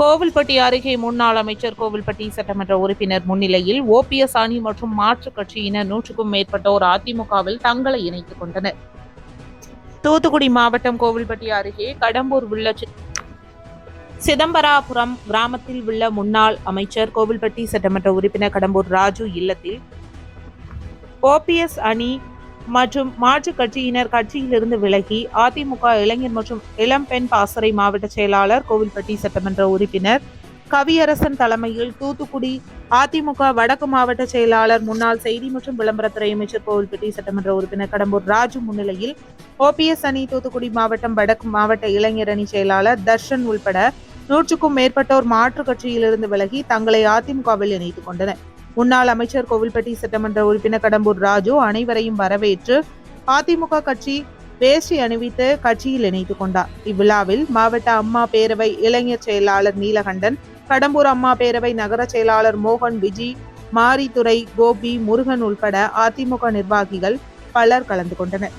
கோவில்பட்டி அருகே முன்னாள் அமைச்சர் கோவில்பட்டி சட்டமன்ற உறுப்பினர் முன்னிலையில் ஓபிஎஸ் அணி மற்றும் மாற்றுக் கட்சியினர் நூற்றுக்கும் மேற்பட்டோர் அதிமுகவில் தங்களை இணைத்துக் கொண்டனர். தூத்துக்குடி மாவட்டம் கோவில்பட்டி அருகே கடம்பூர் உள்ள சிதம்பராபுரம் கிராமத்தில் உள்ள முன்னாள் அமைச்சர் கோவில்பட்டி சட்டமன்ற உறுப்பினர் கடம்பூர் ராஜு இல்லத்தில் ஓபிஎஸ் அணி மற்றும் மாற்றுக் கட்சியினர் கட்சியிலிருந்து விலகி அதிமுக இளைஞர் மற்றும் இளம்பெண் பாசறை மாவட்ட செயலாளர் கோவில்பட்டி சட்டமன்ற உறுப்பினர் கவியரசன் தலைமையில் தூத்துக்குடி அதிமுக வடக்கு மாவட்ட செயலாளர் முன்னாள் செய்தி மற்றும் விளம்பரத்துறை அமைச்சர் கோவில்பட்டி சட்டமன்ற உறுப்பினர் கடம்பூர் ராஜு முன்னிலையில் ஓபிஎஸ் அணி தூத்துக்குடி மாவட்டம் வடக்கு மாவட்ட இளைஞர் அணி செயலாளர் தர்ஷன் உள்பட நூற்றுக்கும் மேற்பட்டோர் மாற்றுக் கட்சியிலிருந்து விலகி தங்களை அதிமுகவில் இணைத்துக் கொண்டனர். முன்னாள் அமைச்சர் கோவில்பட்டி சட்டமன்ற உறுப்பினர் கடம்பூர் ராஜு அனைவரையும் வரவேற்று அதிமுக கட்சி வேஷ்டி அணிவித்து கட்சியில் இணைத்துக் கொண்டார். இவ்விழாவில் மாவட்ட அம்மா பேரவை இளைஞர் செயலாளர் நீலகண்டன் கடம்பூர் அம்மா பேரவை நகர செயலாளர் மோகன் விஜி மாரித்துறை கோபி முருகன் உள்பட அதிமுக நிர்வாகிகள் பலர் கலந்து கொண்டனர்.